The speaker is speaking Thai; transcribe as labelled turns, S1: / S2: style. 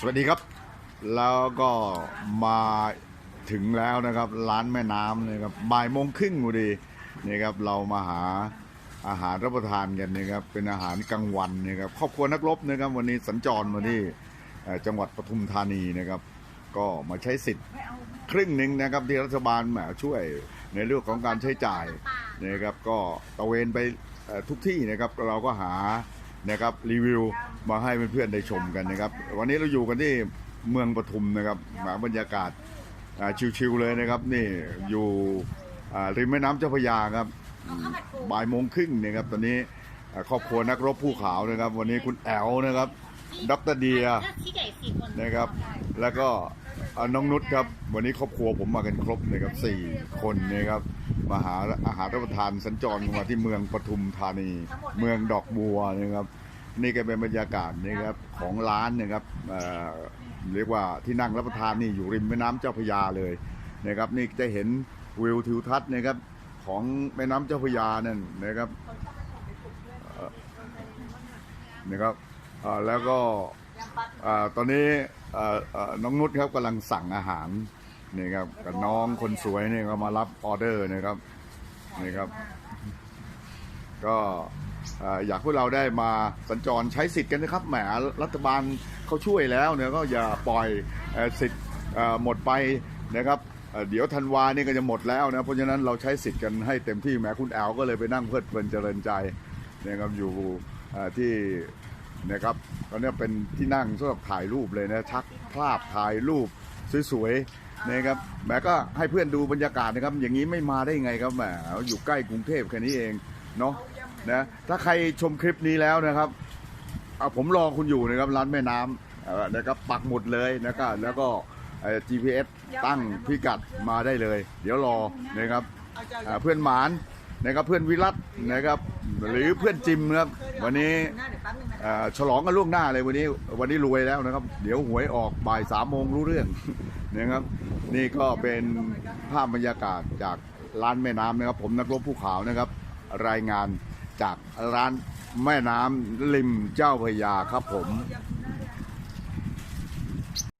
S1: สวัสดีครับ แล้วก็มาถึงแล้วนะครับ ร้านแม่น้ำนะครับบ่ายโมงครึ่งพอดีนี่ครับเรามาหาอาหารรับประทานกันนะครับเป็นอาหารกลางวันนะครับครอบครัวนักรบนะครับวันนี้สัญจรมาที่จังหวัดปทุมธานีนะครับ ก็มาใช้สิทธิ์ครึ่งหนึ่งนะครับที่รัฐบาลแหมช่วยในเรื่องของการใช้จ่ายนะครับก็ตระเวนไปทุกที่นะครับเราก็หา นะครับรีวิวมาให้เพื่อนๆได้ชมกันนะครับ วันนี้เราอยู่กันที่เมืองปทุมนะครับหาบรรยากาศาชิวๆเลยนะครับ นี่อยู่ริมแม่น้ำเจ้าพระยาครับบ่ายโมงครึ่งนะครับ ตอนนี้ครอบครัวนักรบผู้ขาวนะครับ วันนี้คุณแอลนะครับดรเดีย
S2: ที่ใหญ่สี่คน
S1: นะครับ แล้วก็เอ่อน้องนุชครับ วันนี้ครอบครัวผมมากันครบนะครับสี่คนนะครับ มาหาอาหารรับประทานสัญจรมาที่เมืองปทุมธานี เมืองดอกบัวนะครับ นี่ก็เป็นบรรยากาศนะครับของร้านนะครับเอ่อเรียกว่าที่นั่งรับประทานนี่อยู่ริมแม่น้ำเจ้าพระยาเลยนะครับนี่จะเห็นวิวทิวทัศน์นะครับของแม่น้ำเจ้าพระยานั่นนะครับเอ่อนะครับเอ่อแล้วก็ อ่าตอนนี้อ่าอ่าน้องนุชครับกำลังสั่งอาหารนี่ครับกับน้องคนสวยนี่ก็มารับออเดอร์นะครับนี่ครับ ก็อ่าอยากพวกเราได้มาสัญจรใช้สิทธิ์กันนะครับแหมรัฐบาลเขาช่วยแล้วเนี่ยก็อย่าปล่อยเอ่อสิทธิ์เอ่อหมดไปนะครับเอ่อเดี๋ยวธันวานี่ก็จะหมดแล้วนะเพราะฉะนั้นเราใช้สิทธิ์กันให้เต็มที่แหมคุณแอลก็เลยไปนั่งเพลิดเพลินเจริญใจนะครับอยู่เอ่อที่ นะครับตอนนี้เป็นที่นั่งสำหรับถ่ายรูปเลยนะชักภาพถ่ายรูปสวยๆนะครับแหมก็ให้เพื่อนดูบรรยากาศนะครับ อย่างนี้ไม่มาได้ไงครับแหมอยู่ใกล้กรุงเทพแค่นี้เองเนาะนะถ้าใครชมคลิปนี้แล้วนะครับเอาผมรอคุณอยู่นะครับร้านแม่น้ำนะครับปักหมุดเลยนะครับแล้วก็ GPS ตั้งพิกัดมาได้เลย เดี๋ยวรอนะครับเพื่อนหมานนะครับเพื่อนวิรัตนะครับหรือเพื่อนจิมนะครับ วันนี้เอ่อฉลองกันล่วงหน้าเลยวันนี้ วันนี้รวยแล้วนะครับ เดี๋ยวหวยออกบ่ายสามโมงรู้เรื่อง นะครับ นี่ก็เป็นภาพบรรยากาศจากร้านแม่น้ำนะครับ ผมนักรบผู้ขาวนะครับ รายงานจากร้านแม่น้ำริมเจ้าพระยาครับผม